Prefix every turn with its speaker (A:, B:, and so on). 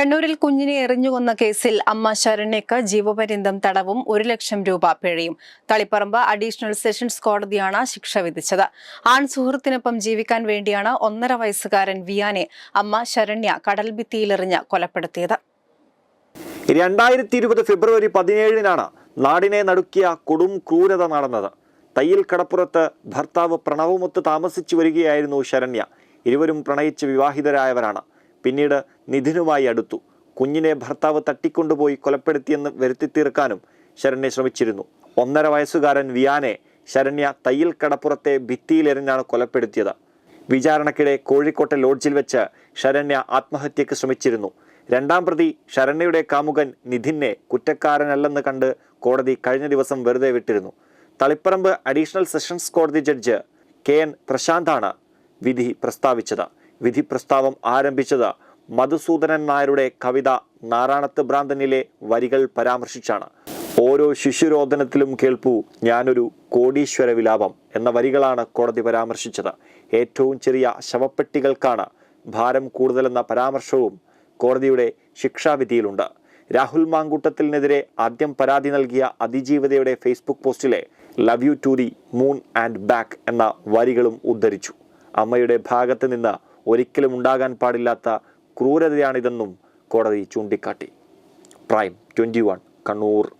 A: കണ്ണൂരിൽ കുഞ്ഞിനെ എറിഞ്ഞുകൊന്ന കേസിൽ അമ്മ ശരണ്യക്ക് ജീവപര്യന്തം തടവും ഒരു ലക്ഷം രൂപ പിഴയും. തളിപ്പറമ്പ് അഡീഷണൽ സെഷൻസ് കോടതിയാണ് ശിക്ഷ വിധിച്ചത്. ആൺ സുഹൃത്തിനൊപ്പം ജീവിക്കാൻ വേണ്ടിയാണ് ഒന്നര വയസ്സുകാരൻ വിയാനെ അമ്മ ശരണ്യ കടൽഭിത്തിയിലെറിഞ്ഞ് കൊലപ്പെടുത്തിയത്.
B: രണ്ടായിരത്തി ഇരുപത് ഫെബ്രുവരി പതിനേഴിനാണ് നാടിനെ നടുക്കിയ കൊടും ക്രൂരത നടന്നത്. തയ്യിൽ കടപ്പുറത്ത് ഭർത്താവ് പ്രണവുമൊത്ത് താമസിച്ചു വരികയായിരുന്നു ശരണ്യ. ഇരുവരും പ്രണയിച്ച് വിവാഹിതരായവരാണ്. പിന്നീട് നിധിനുമായി അടുത്തു. കുഞ്ഞിനെ ഭർത്താവ് തട്ടിക്കൊണ്ടുപോയി കൊലപ്പെടുത്തിയെന്ന് വരുത്തി തീർക്കാനും ശരണ്യ ശ്രമിച്ചിരുന്നു. ഒന്നര വയസ്സുകാരൻ വിയാനെ ശരണ്യ തയ്യിൽ കടപ്പുറത്തെ ഭിത്തിയിലെറിഞ്ഞാണ് കൊലപ്പെടുത്തിയത്. വിചാരണക്കിടെ കോഴിക്കോട്ടെ ലോഡ്ജിൽ വെച്ച് ശരണ്യ ആത്മഹത്യക്ക് ശ്രമിച്ചിരുന്നു. രണ്ടാം പ്രതി ശരണ്യയുടെ കാമുകൻ നിധിനെ കുറ്റക്കാരനല്ലെന്ന് കണ്ട് കോടതി കഴിഞ്ഞ ദിവസം വെറുതെ വിട്ടിരുന്നു. തളിപ്പറമ്പ് അഡീഷണൽ സെഷൻസ് കോടതി ജഡ്ജ് കെ എൻ പ്രശാന്താണ് വിധി പ്രസ്താവിച്ചത്. വിധി പ്രസ്താവം ആരംഭിച്ചത് മധുസൂദനൻ നായരുടെ കവിത നാരായണത്ത് ഭ്രാന്തനിലെ വരികൾ പരാമർശിച്ചാണ്. ഓരോ ശിശുരോധനത്തിലും കേൾപ്പു ഞാനൊരു കോടീശ്വര വിലാപം എന്ന വരികളാണ് കോടതി പരാമർശിച്ചത്. ഏറ്റവും ചെറിയ ശവപ്പെട്ടികൾക്കാണ് ഭാരം കൂടുതലെന്ന പരാമർശവും കോടതിയുടെ ശിക്ഷാവിധിയിലുണ്ട്. രാഹുൽ മാങ്കൂട്ടത്തിനെതിരെ ആദ്യം പരാതി നൽകിയ അതിജീവിതയുടെ Facebook പോസ്റ്റിലെ love you to the moon and back എന്ന വരികളും ഉദ്ധരിച്ചു. അമ്മയുടെ ഭാഗത്ത് നിന്ന് ഒരിക്കലും ഉണ്ടാകാൻ പാടില്ലാത്ത ക്രൂരതയാണിതെന്നും കോടതി ചൂണ്ടിക്കാട്ടി. Prime twenty Kannur.